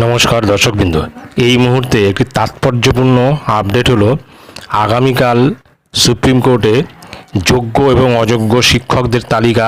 নমস্কার দর্শকবৃন্দ। এই মুহূর্তে একটি তাৎপর্যপূর্ণ আপডেট হলো, আগামীকাল সুপ্রিম কোর্টে যোগ্য এবং অযোগ্য শিক্ষকদের তালিকা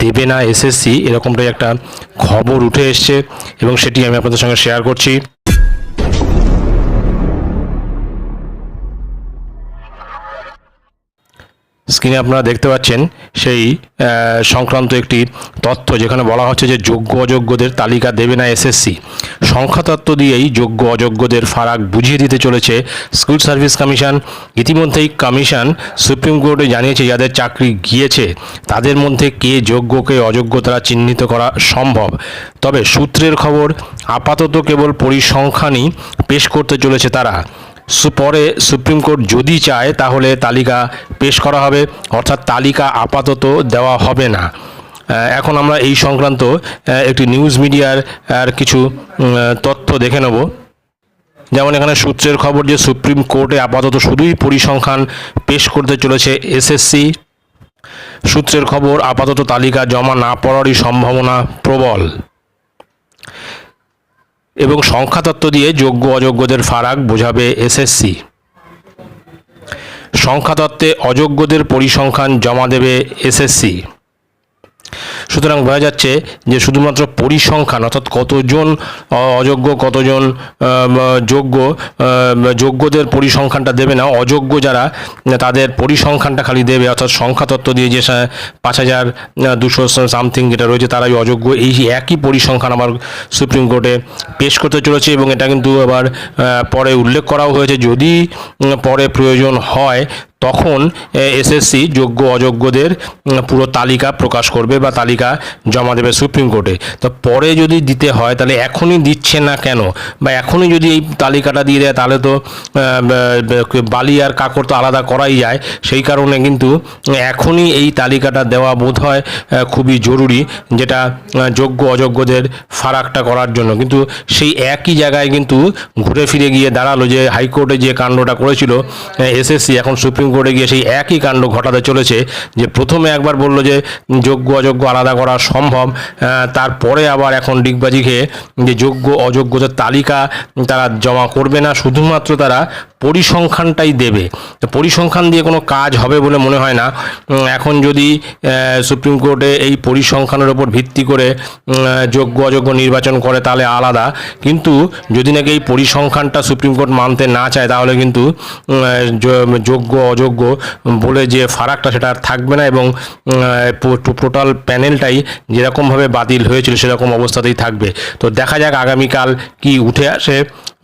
দেবে না এসএসসি, এরকমটাই একটা খবর উঠে এসছে এবং সেটি আমি আপনাদের সঙ্গে শেয়ার করছি। স্ক্রিনে আপনারা দেখতে পাচ্ছেন সেই সংক্রান্ত একটি তথ্য যেখানে বলা হচ্ছে যে যোগ্য অযোগ্যদের তালিকা দেবে না এসএসসি সংখ্যাতত্ত্ব দিয়েই যোগ্য অযোগ্যদের ফারাক বুঝিয়ে দিতে চলেছে স্কুল সার্ভিস কমিশন। ইতিমধ্যেই কমিশন সুপ্রিম কোর্টে জানিয়েছে যাদের চাকরি গিয়েছে, তাদের মধ্যে কে যোগ্য, কে অযোগ্য তারা চিহ্নিত করা সম্ভব। তবে সূত্রের খবর, আপাতত কেবল পরিসংখ্যানই পেশ করতে চলেছে তারা। পরে সুপ্রিম কোর্ট যদি চায়, তাহলে তালিকা পেশ করা হবে। অর্থাৎ তালিকা আপাতত দেওয়া হবে না। এখন আমরা এই সংক্রান্ত একটি নিউজ মিডিয়ার, আর কিছু তথ্য দেখে নেব। যেমন এখানে সূত্রের খবর যে সুপ্রিম কোর্টে আপাতত শুধুই পরিসংখ্যান পেশ করতে চলেছে এসএসসি সূত্রের খবর, আপাতত তালিকা জমা না পড়ারই সম্ভাবনা প্রবল। এবং সংখ্যাতত্ত্ব দিয়ে যোগ্য অযোগ্যদের ফারাক বোঝাবে এসএসসি সংখ্যাতত্ত্বে অযোগ্যদের পরিসংখ্যান জমা দেবে এসএসসি সুতরাং বোঝা যাচ্ছে যে শুধুমাত্র পরিসংখ্যান, অর্থাৎ কতজন অযোগ্য, কতজন যোগ্য যোগ্যদের পরিসংখ্যানটা দেবে না, অযোগ্য যারা, তাদের পরিসংখ্যানটা খালি দেবে, অর্থাৎ সংখ্যাতত্ত্ব দিয়ে যে পাঁচ হাজার দুশো সামথিং যেটা রয়েছে তারাই অযোগ্য। এই একই পরিসংখ্যান আমার সুপ্রিম কোর্টে পেশ করতে চলেছে এবং এটা কিন্তু আবার পরে উল্লেখ করাও হয়েছে। যদি পরে প্রয়োজন হয় তখন এসএসসি যোগ্য অযোগ্যদের পুরো তালিকা প্রকাশ করবে বা তালিকা জমা দেবে সুপ্রিম কোর্টে। তো পরে যদি দিতে হয়, তাহলে এখনই দিচ্ছে না কেন? বা এখনই যদি এই তালিকাটা দিয়ে দেয়, তাহলে তো বালি আর কাকড় তো আলাদা করাই যায়। সেই কারণে কিন্তু, এখনই এই তালিকাটা দেওয়া বোধ হয় খুবই জরুরি, যেটা যোগ্য অযোগ্যদের ফারাকটা করার জন্য। কিন্তু সেই একই জায়গায় কিন্তু ঘুরে ফিরে গিয়ে দাঁড়াল যে হাইকোর্টে যে কাণ্ডটা করেছিল এসএসসি এখন সুপ্রিম কোর্টে গিয়ে সেই একই কাণ্ড ঘটাতে চলেছে যে প্রথমে একবার বলল যে যোগ্য, অযোগ্য, আলাদা করা সম্ভব তারপরে আবার এখন ডিগবাজি খেয়ে যে যোগ্য, অযোগ্যদের তালিকা তারা জমা করবে না। শুধুমাত্র তারা পরিসংখ্যানটাই দেবে। পরিসংখ্যান দিয়ে কোনো কাজ হবে বলে মনে হয় না। এখন যদি সুপ্রিম কোর্টে এই পরিসংখ্যানের ওপর ভিত্তি করে যোগ্য অযোগ্য নির্বাচন করে তাহলে আলাদা। কিন্তু যদি নাকি এই পরিসংখ্যানটা সুপ্রিম কোর্ট মানতে না চায়, তাহলে কিন্তু যোগ্য অযোগ্য বলে যে ফারাকটা সেটা আর থাকবে না এবং টোটাল প্যানেলটাই যেরকমভাবে বাতিল হয়েছিল সেরকম অবস্থাতেই থাকবে। তো দেখা যাক আগামীকাল কি উঠে আসে।